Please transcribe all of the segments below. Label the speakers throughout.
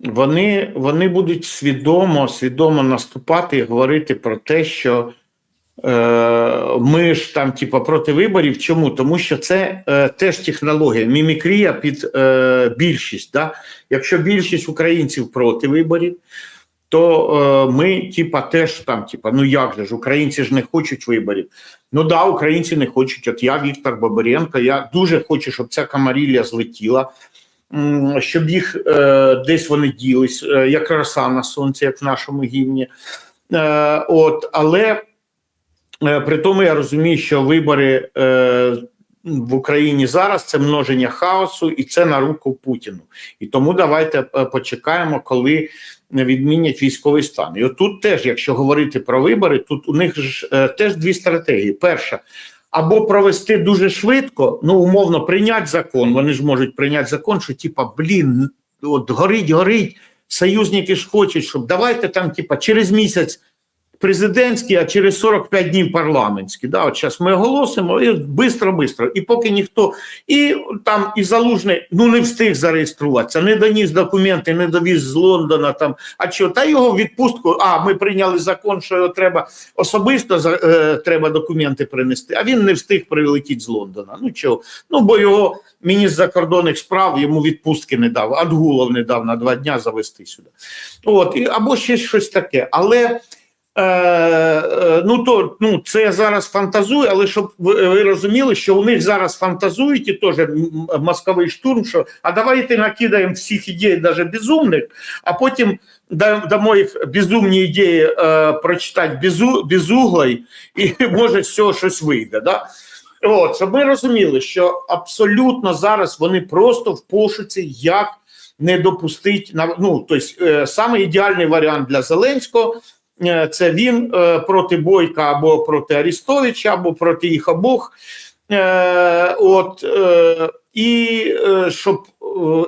Speaker 1: вони, вони будуть свідомо, свідомо наступати і говорити про те, що е, ми ж там, типа, проти виборів. Чому? Тому що це е, теж технологія, мімікрія під е, більшість. Да? Якщо більшість українців проти виборів, то е, ми, типа, теж там, типа, ну як же ж, українці ж не хочуть виборів. Ну да, українці не хочуть. От я, Віктор Бабаренко, я дуже хочу, щоб ця камарілля злетіла, щоб їх е, десь вони ділись, е, як роса на сонці, як в нашому гімні. Е, от, але при тому я розумію, що вибори в Україні зараз це множення хаосу, і це на руку Путіну. І тому давайте почекаємо, коли відмінять військовий стан. І отут теж, якщо говорити про вибори, тут у них ж теж дві стратегії. Перша або провести дуже швидко, ну умовно прийняти закон. Вони ж можуть прийняти закон, що типа блін, от горить, горить. Союзники ж хочуть, щоб давайте там, типа, через місяць президентський, а через 45 днів парламентський. Да, от зараз ми оголосимо і бистро-бистро. І поки ніхто і там і залужний ну не встиг зареєструватися, не доніс документи, не довіз з Лондона. Там а що та його відпустку? А ми прийняли закон, що його треба особисто е, треба документи принести. А він не встиг прилетіти з Лондона. Ну чого? Ну бо його міністр закордонних справ йому відпустки не дав, Адгулов не дав на два дня завести сюди. От і або ще щось таке, але. Е, е, ну то ну це зараз фантазую, але щоб ви, ви розуміли, що у них зараз фантазують і теж м- мозковий штурм, що а давайте накидаємо всіх ідей, навіть безумних, а потім дамо їх безумні ідеї е, прочитати безу, безуглой, і може цього щось вийде. Да? От, щоб ми розуміли, що абсолютно зараз вони просто в пошуці, як не допустити ну, тобто, е, саме ідеальний варіант для Зеленського. Е, Це він е, проти Бойка або проти Арістовича, або проти їх обох. Е, от, і, щоб,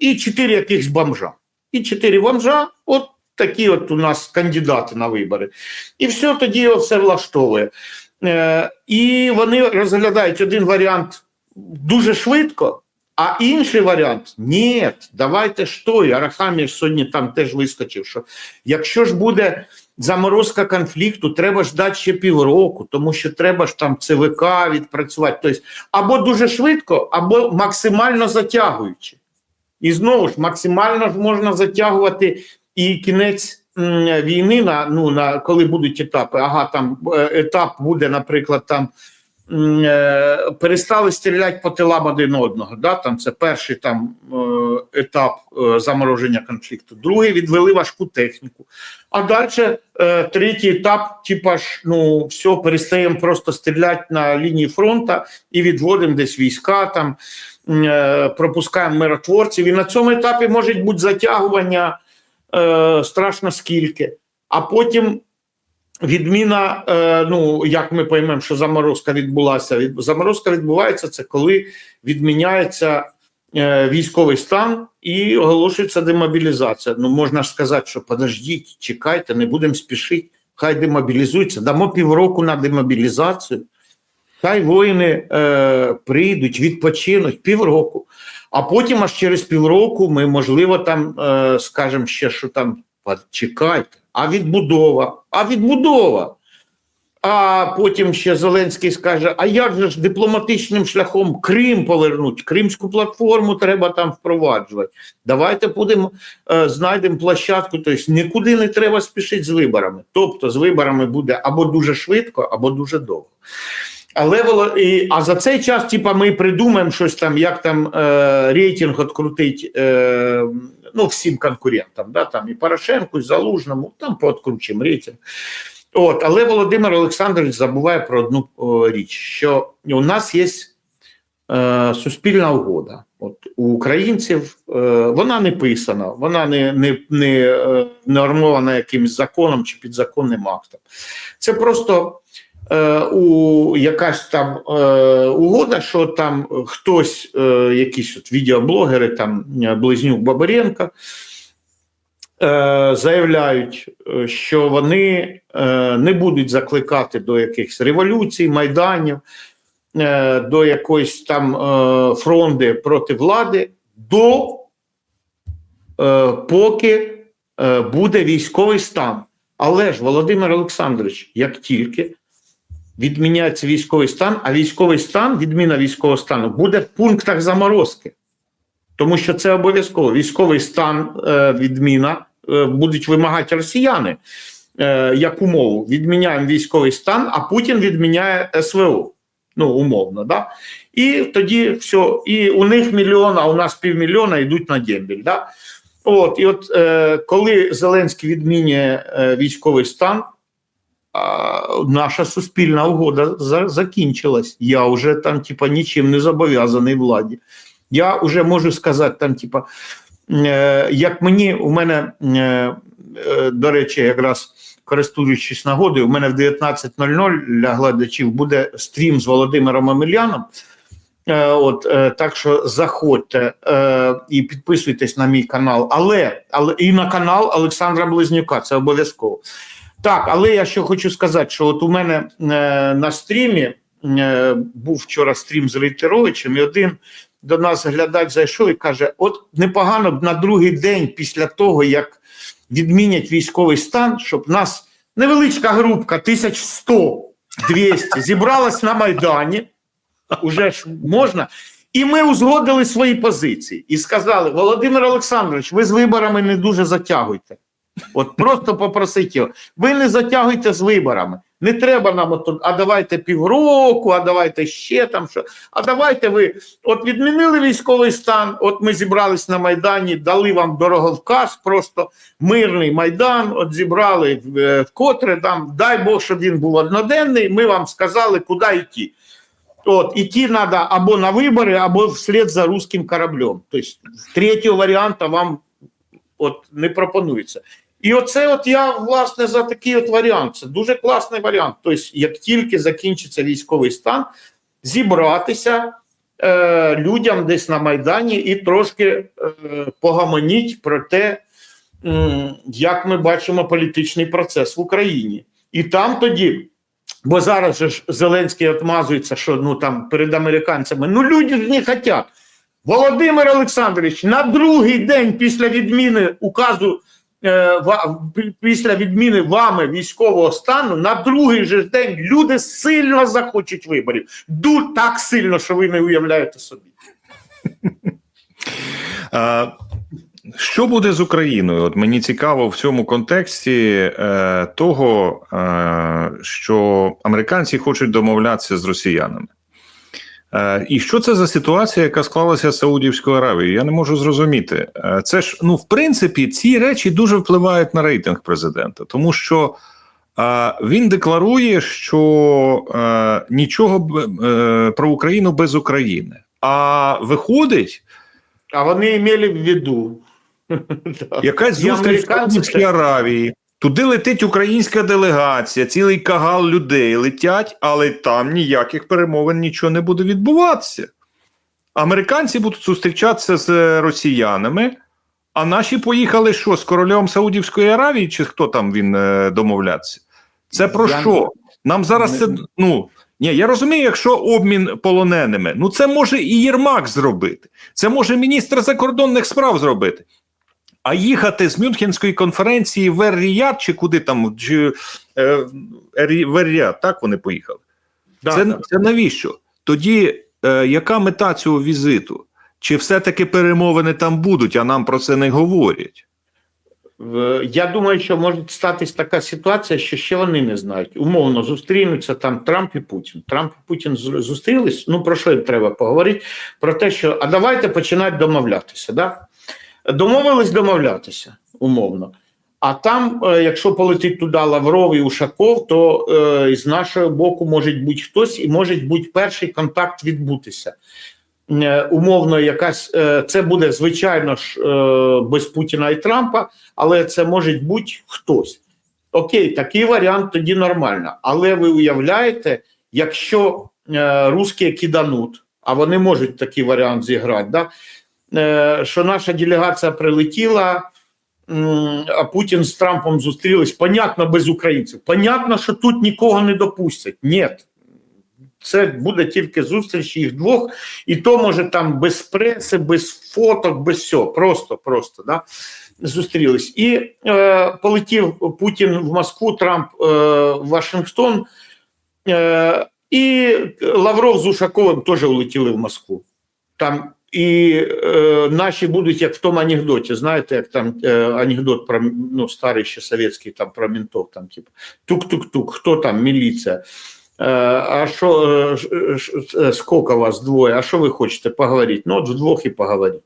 Speaker 1: і чотири якихось бомжа. І чотири бомжа, от такі от у нас кандидати на вибори. І все тоді все влаштовує. І вони розглядають один варіант дуже швидко, а інший варіант ні, давайте ж той. Арахамія ж сьогодні там теж вискочив, що якщо ж буде заморозка конфлікту, треба ж дати ще півроку, тому що треба ж там ЦВК відпрацювати. Тобто або дуже швидко, або максимально затягуючи. І знову ж максимально ж можна затягувати і кінець війни на ну на коли будуть етапи. Ага, там е, етап буде, наприклад, там перестали стріляти по тилам один одного. Да? Там це перший там е, етап е, замороження конфлікту. Другий відвели важку техніку. А далі е, третій етап, типа ж, ну все, перестаємо просто стріляти на лінії фронту і відводимо десь війська там. е, Пропускаємо миротворців, і на цьому етапі може бути затягування е, страшно скільки, а потім відміна. Е, ну як ми поймемо, що заморозка відбулася. Від заморозка відбувається це коли відміняється е, військовий стан і оголошується демобілізація. Ну можна ж сказати, що подождіть, чекайте, не будемо спішити. Хай демобілізуються, дамо півроку на демобілізацію. Хай воїни е, прийдуть, відпочинуть півроку, а потім аж через півроку ми, можливо, там е, скажемо ще, що там чекайте, а відбудова, а відбудова. А потім ще Зеленський скаже: а як же ж дипломатичним шляхом Крим повернуть? Кримську платформу треба там впроваджувати. Давайте будемо е, знайдемо площадку. Тобто нікуди не треба спішити з виборами. Тобто з виборами буде або дуже швидко, або дуже довго. Але і, а за цей час, типа, ми придумаємо щось там, як там е, рейтинг відкрутить е, ну, всім конкурентам, да, там і Порошенку, і Залужному, там пооткручимо рейтинг. От, але Володимир Олександрович забуває про одну о, річ, що у нас є е, суспільна угода. От у українців е, вона не писана, вона не, не, не е, нормована якимось законом чи підзаконним актом. Це просто е, у якась там е, угода, що там хтось, е, якісь от відеоблогери, там Близнюк Бабаренко, заявляють, що вони не будуть закликати до якихось революцій, майданів, до якоїсь там фронди проти влади до поки буде військовий стан. Але ж, Володимир Олександрович, як тільки відміняється військовий стан, а військовий стан, відміна військового стану, буде в пунктах заморозки. Тому що це обов'язково. Військовий стан, е, відміна е, будуть вимагати росіяни е, як умову. Відміняємо військовий стан, а Путін відміняє СВО. Ну, умовно, да? І тоді все. І у них мільйон, а у нас півмільйона йдуть на дембіль. Да? От, і от е, коли Зеленський відмінює військовий стан, наша суспільна угода за, закінчилась. Я вже там, типа, нічим не зобов'язаний владі. Я вже можу сказати, там, типа, е, як мені, у мене, е, е, до речі, якраз користуючись нагодою, у мене в 19.00 для глядачів буде стрім з Володимиром Омеляном. Е, От так що заходьте і підписуйтесь на мій канал, але, але і на канал Олександра Близнюка. Це обов'язково. Так, але я що хочу сказати, що от у мене е, на стрімі е, був вчора стрім з Рейтеровичем, і один до нас глядач зайшов і каже: от непогано б на другий день після того, як відмінять військовий стан, щоб нас невеличка групка, 1100 200 зібралась на Майдані. Уже ж можна. І ми узгодили свої позиції і сказали: Володимир Олександрович, ви з виборами не дуже затягуйте. От просто попросіть його. Ви не затягуйте з виборами. Не треба нам, от, а давайте півроку, а давайте ще там що. А давайте ви от відмінили військовий стан. От ми зібрались на Майдані, дали вам дороговказ, просто мирний майдан. От зібрали е, вкотре там. Дай Бог, щоб він був одноденний. Ми вам сказали, куди йти. От, іти треба або на вибори, або вслед за русським кораблем. Тобто, третього варіанту вам от не пропонується. І оце от я власне за такий от варіант. Це дуже класний варіант. Тобто, як тільки закінчиться військовий стан, зібратися е, людям десь на Майдані і трошки е, погамоніть про те, м, як ми бачимо політичний процес в Україні. І там тоді. Бо зараз же ж Зеленський отмазується, що ну там перед американцями. Ну люди ж не хочуть. Володимир Олександрович, на другий день після відміни указу е, після відміни вами військового стану, на другий же день люди сильно захочуть виборів. Ду так сильно, що ви не уявляєте собі.
Speaker 2: Що буде з Україною? От мені цікаво в цьому контексті е, того, е, що американці хочуть домовлятися з росіянами. Е, і що це за ситуація, яка склалася з Саудівською Аравією? Я не можу зрозуміти. Е, це ж, ну, в принципі, ці речі дуже впливають на рейтинг президента, тому що е, він декларує, що нічого б- про Україну без України. А виходить,
Speaker 1: А вони мали в виду.
Speaker 2: Якась зустріч в Саудівській Аравії. Туди летить українська делегація, цілий кагал людей летять, але там ніяких перемовин нічого не буде відбуватися. Американці будуть зустрічатися з росіянами, а наші поїхали що з королем Саудівської Аравії, чи хто там він е, домовлятися? Це про
Speaker 1: Я
Speaker 2: що? Нам зараз це. Ну ні, я розумію, якщо обмін полоненими, ну це може і Єрмак зробити, це може міністр закордонних справ зробити. А їхати з Мюнхенської конференції в Ер-Ріяд, чи куди там, чи е, в Ер-Ріяд, так вони поїхали.
Speaker 1: Да,
Speaker 2: це,
Speaker 1: да.
Speaker 2: це навіщо? Тоді е, яка мета цього візиту? Чи все-таки перемовини там будуть, а нам про це не говорять?
Speaker 1: Я думаю, що може статись така ситуація, що ще вони не знають. Умовно зустрінуться там Трамп і Путін. Трамп і Путін зустрілись. Ну про що їм треба поговорити? Про те, що а давайте починати домовлятися. Да? Домовились домовлятися умовно. А там, е, якщо полетить туди Лавров і Ушаков, то е, з нашого боку може бути хтось і може бути перший контакт відбутися. Е, умовно, якась е, це буде звичайно ж е, без Путіна і Трампа, але це може бути хтось. Окей, такий варіант тоді нормально. Але ви уявляєте, якщо е, русські кидануть, а вони можуть такий варіант зіграти, да? Е, що наша делегація прилетіла, а Путін з Трампом зустрілись, понятно, без українців. Понятно, що тут нікого не допустять. Ні. Це буде тільки зустріч їх двох, і то може там без преси, без фоток, без всього. Просто, просто да, зустрілись. І е, полетів Путін в Москву, Трамп е, в Вашингтон. Е, і Лавров з Ушаковим теж улетіли в Москву. Там і е, наші будуть як в тому анекдоті. Знаєте, як там е, анекдот про ну, старий ще совєтський там про ментов, там, типу, тук-тук-тук, хто там, міліція. Е, а що, е, ш- е, скільки вас двоє, а що ви хочете поговорити? Ну, от вдвох і поговоріть.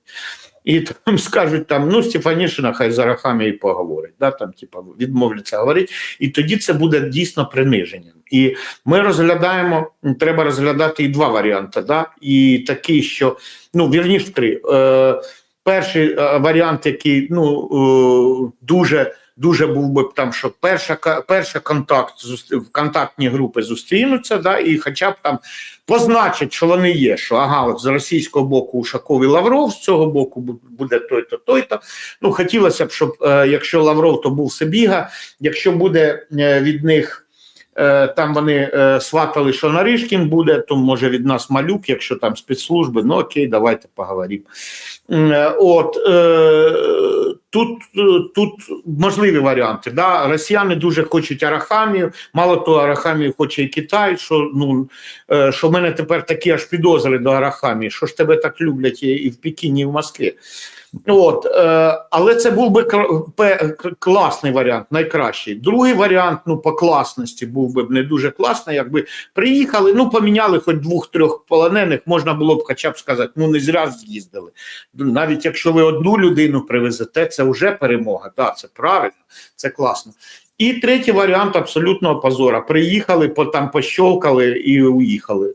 Speaker 1: І там скажуть, там, ну, Стефанішина хай за рахами і поговорить, да, там, типу, відмовляться говорити, і тоді це буде дійсно приниженням. І ми розглядаємо, треба розглядати і два варіанти. Да? І такий, що ну вірніше три. Е, перший е, варіант, який ну е, дуже дуже був би там, що перша перша контакт контактні групи зустрінуться, да, і хоча б там позначать, що вони є. Що ага, от з російського боку Ушаков і Лавров, з цього боку буде той-то, той-то. Ну хотілося б, щоб е, якщо Лавров, то був Себіга, якщо буде е, від них. Е, Там вони е, сватали, що Наришкін буде, то може від нас малюк, якщо там спецслужби, ну окей, давайте поговоримо. Е, От тут, е, тут можливі варіанти. Да? Росіяни дуже хочуть Арахамію, мало того, Арахамію хоче і Китай, що ну е, що в мене тепер такі аж підозри до Арахамії, що ж тебе так люблять і, в Пекіні, і в Москві. От, е, але це був би класний варіант, найкращий. Другий варіант, ну по класності, був би не дуже класний, якби приїхали, ну поміняли хоч двох-трьох полонених, можна було б хоча б сказати, ну не зря з'їздили. Навіть якщо ви одну людину привезете, це вже перемога. Так, це правильно, це класно. І третій варіант абсолютного позора. Приїхали, по, там пощолкали і уїхали.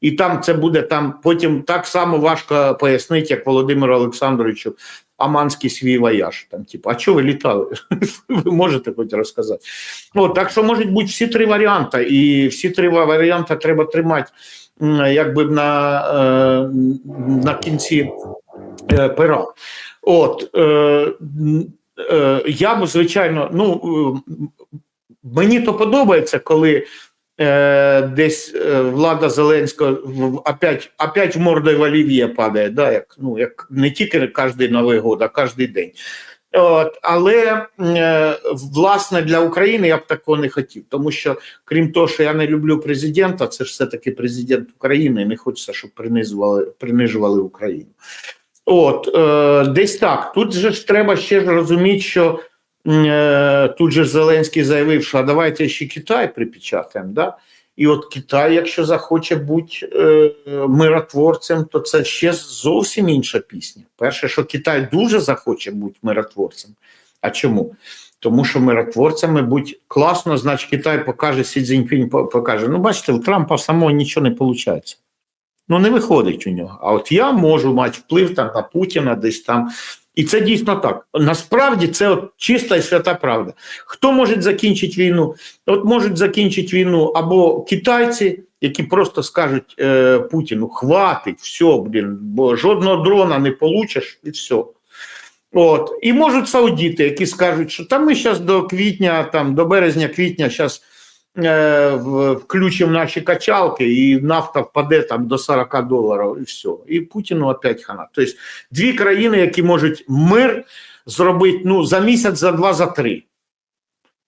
Speaker 1: І там це буде там потім так само важко пояснити, як Володимиру Олександровичу Аманський свій вояж. Там, типу, а чого ви літали? ви можете хоч розказати. От, так що можуть бути всі три варіанти, і всі три варіанти треба тримати якби на, е, на кінці пера. От, е, е, я б, звичайно, ну, е, мені то подобається, коли е, десь е, влада Зеленського опять, опять мордою в олів'є падає, да, як, ну, як не тільки кожен Новий год, а кожен день. От, але е, власне для України я б такого не хотів, тому що крім того, що я не люблю президента, це ж все-таки президент України, і не хочеться, щоб принижували, принижували Україну. От, е, десь так. Тут же ж треба ще ж розуміти, що е, тут же Зеленський заявив, що а давайте ще Китай припечатаємо. Да? І от Китай, якщо захоче бути е, миротворцем, то це ще зовсім інша пісня. Перше, що Китай дуже захоче бути миротворцем. А чому? Тому що миротворцями будь класно, значить Китай покаже, Сі Цзіньпінь покаже. Ну, бачите, у Трампа самого нічого не виходить. Ну, не виходить у нього. А от я можу мати вплив там на Путіна десь там. І це дійсно так. Насправді це от чиста і свята правда. Хто може закінчити війну? От можуть закінчити війну або китайці, які просто скажуть е, Путіну: хватить, все, блін, бо жодного дрона не получиш, і все. От. І можуть саудіти, які скажуть, що там ми зараз до квітня, там, до березня-квітня зараз е, в- включимо наші качалки, і нафта впаде там до 40 доларів, і все. І Путіну опять хана. Тобто дві країни, які можуть мир зробити ну, за місяць, за два, за три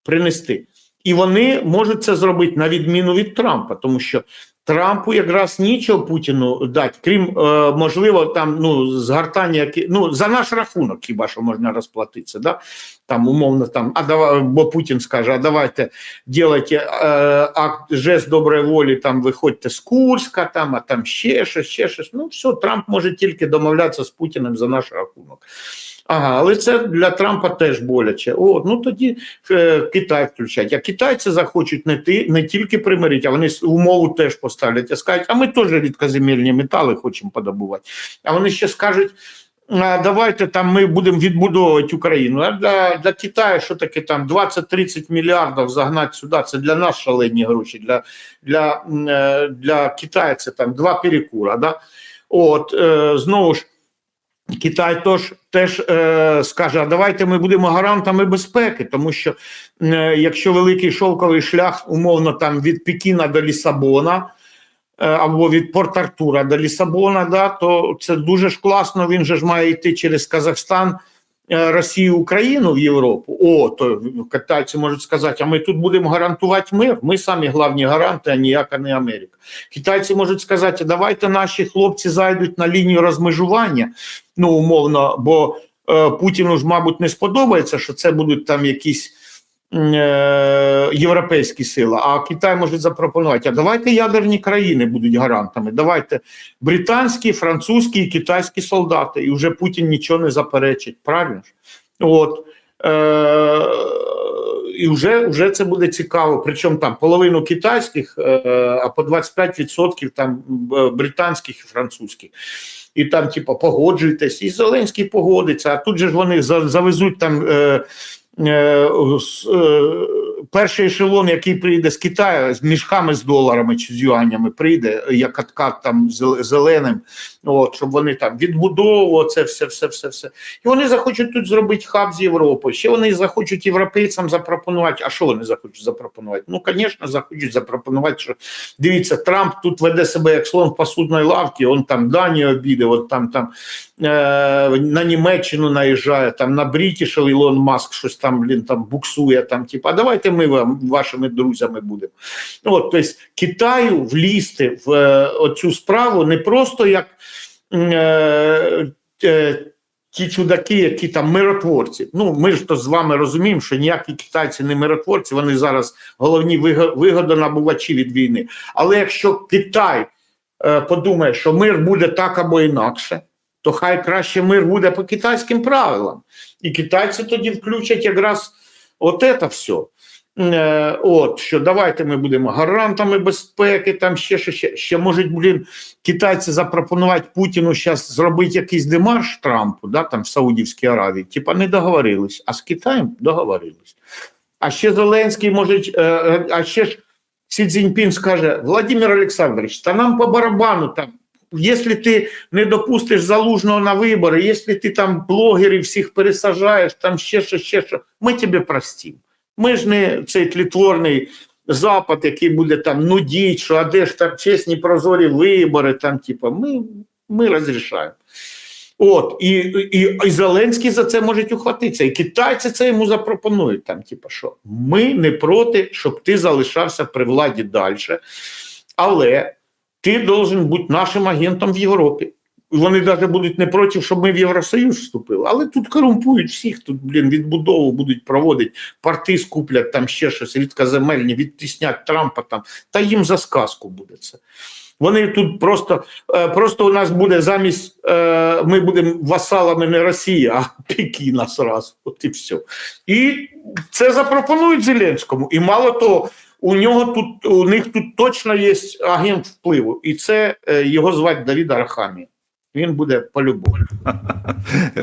Speaker 1: принести. І вони можуть це зробити на відміну від Трампа, тому що Трампу якраз нічого Путіну дати, крім е, можливо, там ну згортання, ну за наш рахунок, хіба що можна розплатитися, да? Там умовно там, а давай, бо Путін скаже, а давайте делайте е, акт жест доброї волі, там виходьте з Курська, там, а там ще щось, ще щось. Ну все, Трамп може тільки домовлятися з Путіним за наш рахунок. Ага, але це для Трампа теж боляче. О, ну тоді е, Китай включать. А китайці захочуть не ти не тільки примирити, а вони умову теж поставлять і скажуть, а ми теж рідкоземельні метали хочемо подобувати. А вони ще скажуть. «А, Давайте там ми будемо відбудовувати Україну. А для, для Китаю що таке там 20-30 мільярдів загнати сюди? Це для нас шалені гроші. Для, для, е, для Китаю це там два перекура. Да? От е, знову ж Китай тож теж е, скаже: а давайте ми будемо гарантами безпеки, тому що е, якщо великий шовковий шлях, умовно там від Пекіна до Лісабона, або від Порт Артура до Лісабона, да, то це дуже ж класно. Він же ж має йти через Казахстан, е, Росію, Україну в Європу. О, то китайці можуть сказати, а ми тут будемо гарантувати мир. Ми самі главні гаранти, а ніяка не Америка. Китайці можуть сказати, давайте наші хлопці зайдуть на лінію розмежування, ну умовно, бо е, Путіну ж, мабуть, не сподобається, що це будуть там якісь е, європейські сили. А Китай може запропонувати: а давайте ядерні країни будуть гарантами. Давайте британські, французькі і китайські солдати. І вже Путін нічого не заперечить. Правильно ж? От. Е, і вже, вже це буде цікаво. Причому там половину китайських, е, а по 25% там е, британських і французьких. І там, типу, погоджуйтесь, і Зеленський погодиться. А тут же ж вони завезуть там е, е, е, перший ешелон, який прийде з Китаю з мішками з доларами чи з юанями, прийде як откат там зеленим, от, щоб вони там відбудовували це все, все, все, все. І вони захочуть тут зробити хаб з Європою. Ще вони захочуть європейцям запропонувати. А що вони захочуть запропонувати? Ну, звісно, захочуть запропонувати, що дивіться, Трамп тут веде себе як слон в посудної лавки, он там Данію обіде, от там там е, на Німеччину наїжджає, там на Брітішел Ілон Маск щось там, блін, там буксує, там, типу, а давайте ми вам вашими друзями будемо. От, тобто Китаю влізти в е, оцю справу не просто як е, е, ті чудаки, які там миротворці. Ну, ми ж то з вами розуміємо, що ніякі китайці не миротворці, вони зараз головні виго- вигодонабувачі від війни. Але якщо Китай е, подумає, що мир буде так або інакше, то хай краще мир буде по китайським правилам. І китайці тоді включать якраз от це все. Е, От що давайте ми будемо гарантами безпеки, там ще ще, ще, ще можуть, блін, китайці запропонувати Путіну зараз зробити якийсь демарш Трампу, да, там в Саудівській Аравії. Типа не договорились, а з Китаєм договорились. А ще Зеленський може, е, е, а ще ж Сі Цзіньпін скаже: Владимир Олександрович, та нам по барабану там. Якщо ти не допустиш залужного на вибори, якщо ти там блогерів всіх пересажаєш, там ще що, ще що, ми тебе простимо. Ми ж не цей тлітворний запад, який буде там нудіть, що а де ж там чесні прозорі вибори, там, типу, ми, ми розрішаємо. От, і, і, і Зеленський за це може ухватитися. І китайці це йому запропонують. Там, типу, що ми не проти, щоб ти залишався при владі далі, але ти должен бути нашим агентом в Європі. Вони навіть будуть не проти, щоб ми в Євросоюз вступили. Але тут корумпують всіх, тут, блін, відбудову будуть проводити, парти скуплять там ще щось, рідкоземельні, відтіснять Трампа там, та їм за сказку буде це. Вони тут просто, е, просто у нас буде замість, е, ми будемо васалами не Росії, а Пекіна зразу. От і все. І це запропонують Зеленському. І мало того, у нього тут, у них тут точно є агент впливу, і це е, його звати Давід Арахамія. Він буде по-любому.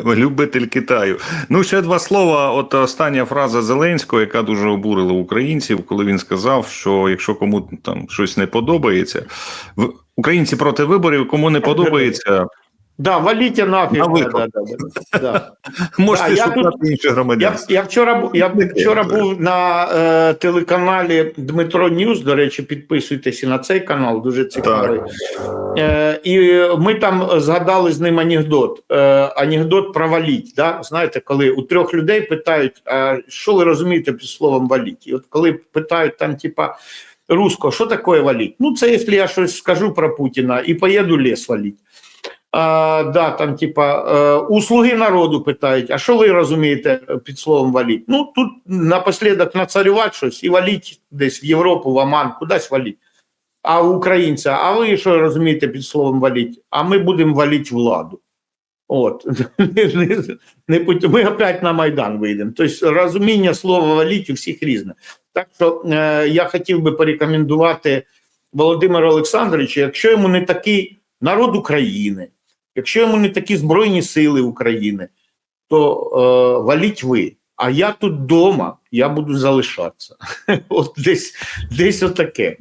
Speaker 2: Любитель Китаю. Ну, ще два слова. От остання фраза Зеленського, яка дуже обурила українців, коли він сказав, що якщо кому там щось не подобається, в- українці проти виборів, кому не подобається,
Speaker 1: Да, валіть нафіг.
Speaker 2: На
Speaker 1: Да, да, да, да,
Speaker 2: можете
Speaker 1: Да, я
Speaker 2: шукати інших
Speaker 1: Я,
Speaker 2: громадянств.
Speaker 1: я вчора бу- я вчора був на е, телеканалі Дмитро Ньюс. До речі, підписуйтесь і на цей канал, дуже цікавий. Е, і ми там згадали з ним анекдот. Е, анекдот про валіть. Да? Знаєте, коли у трьох людей питають, а що ви розумієте під словом валіть? І от коли питають там, типа. Русько, що таке валіть? Ну, це якщо я щось скажу про Путіна і поїду ліс валіть. А, да, там, типа, е, у народу питають, а що ви розумієте під словом валіть? Ну, тут напослідок нацарювати щось і валіть десь в Європу, в Оман, кудись валіть. А українця, а ви що розумієте під словом валіть? А ми будемо валіть владу. От, не, ми опять на Майдан вийдемо. Тобто розуміння слова валіть у всіх різне. Так що е, я хотів би порекомендувати Володимиру Олександровичу, якщо йому не такий народ України, якщо йому не такі Збройні Сили України, то е, валіть ви. А я тут вдома, я буду залишатися. От десь, десь отаке.